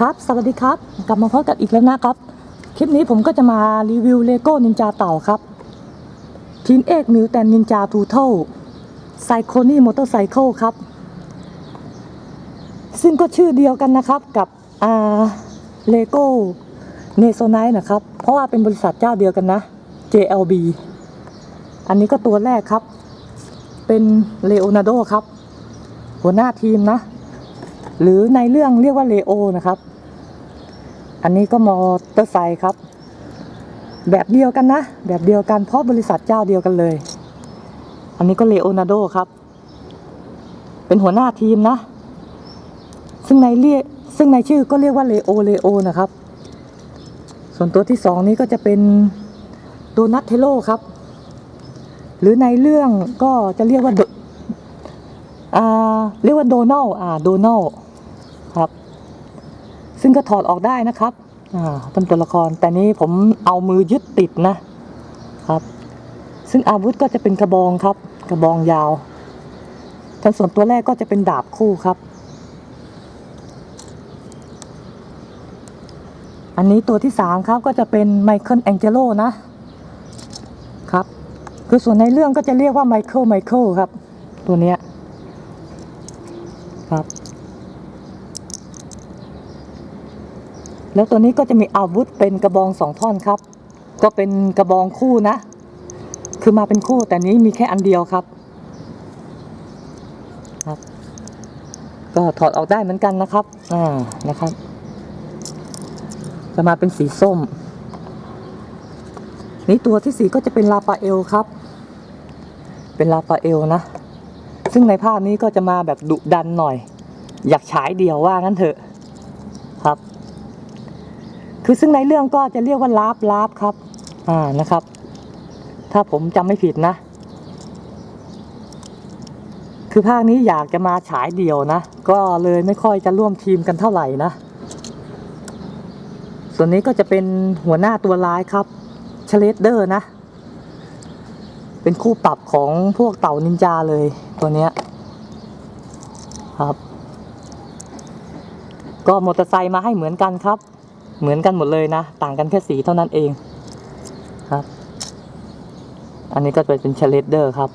ครับสวัสดีครับ กลับมาพบกันอีกแล้วนะครับ คลิปนี้ผมก็จะมารีวิวเลโก้นินจาเต่าครับทีนเอกมิวแตนนินจาทูเทลไซโคนี่มอเตอร์ไซเคิลครับ ซึ่งก็ชื่อเดียวกันนะครับกับอาเลโก้เนโซไนนะครับ เพราะว่าเป็นบริษัทเจ้าเดียวกันนะ JLB อันนี้ก็ตัวแรกครับ เป็นเลโอนาร์โดครับ หัวหน้าทีมนะ หรือในเรื่องเรียกว่าเลโอนะครับ อันนี้ก็มอเตอร์ไซค์ครับ แบบเดียวกันนะ แบบเดียวกันเพราะบริษัทเจ้าเดียวกันเลย อันนี้ก็เลโอนาโดครับ เป็นหัวหน้าทีมนะ ซึ่งในเรียกซึ่งในชื่อก็เรียกว่าเลโอเลโอนะครับ ส่วนตัวที่สองนี้ก็จะเป็นโดนัทเทโลครับ หรือในเรื่องก็จะเรียกว่าโดอ่าเรียกว่าโดนัลอ่าโดนัล ครับ ซึ่งก็ถอดออกได้นะครับอ่าเป็นตัวละครแต่นี้ผมเอามือยึดติดนะครับ ซึ่งอาวุธก็จะเป็นกระบองครับ กระบองยาวส่วนส่วนตัวแรกก็จะเป็นดาบคู่ครับ อันนี้ตัวที่สามครับก็จะเป็นไมเคิลแองเจโลนะครับ คือส่วนในเรื่องก็จะเรียกว่าไมเคิลไมเคิลครับ ตัวเนี้ยครับ แล้วตัวนี้ก็จะมีอาวุธเป็นกระบองสองท่อนครับ ก็เป็นกระบองคู่นะ คือมาเป็นคู่แต่นี้มีแค่อันเดียวครับครับ ก็ถอดออกได้เหมือนกันนะครับอ่านะครับ จะมาเป็นสีส้ม นี่ตัวที่สีก็จะเป็นลาปาเอลครับ เป็นลาปาเอลนะ ซึ่งในภาพนี้ก็จะมาแบบดุดันหน่อย อยากฉายเดียวว่างั้นเถอะครับ คือซึ่งในเรื่องก็จะเรียกว่าลาบลาบครับ อ่านะครับ ถ้าผมจำไม่ผิดนะ คือภาคนี้อยากจะมาฉายเดี่ยวนะ ก็เลยไม่ค่อยจะร่วมทีมกันเท่าไหร่นะ ส่วนนี้ก็จะเป็นหัวหน้าตัวร้ายครับเชเลดเดอร์นะ เป็นคู่ปรับของพวกเต่านินจาเลยตัวเนี้ยครับ ก็มอเตอร์ไซค์มาให้เหมือนกันครับ เหมือนกันหมดเลยนะ ต่างกันแค่สีเท่านั้นเองครับ อันนี้ก็จะเป็นเชเลดเดอร์ครับ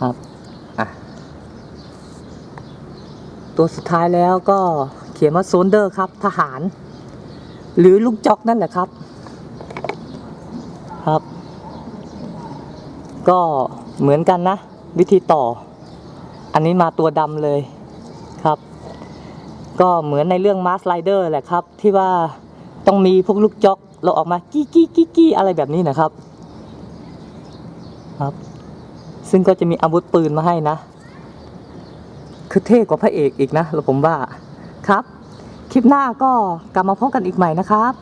ครับอะตัวสุดท้ายแล้วก็เขียนว่าโซนเดอร์ครับ ทหาร หรือลูกจอกนั่นแหละครับ ครับ ก็เหมือนกันนะ วิธีต่อ อันนี้มาตัวดำเลยครับ ก็เหมือนในเรื่องมาสไลเดอร์แหละครับ ที่ว่าต้องมีพวกลูกจ็อก เราออกมากี้กี้กี้กี้อะไรแบบนี้นะครับ ครับ ซึ่งก็จะมีอาวุธปืนมาให้นะ คือเท่กว่าพระเอกอีกนะแล้วผมว่าครับ คลิปหน้าก็กลับมาพบกันอีกใหม่นะครับ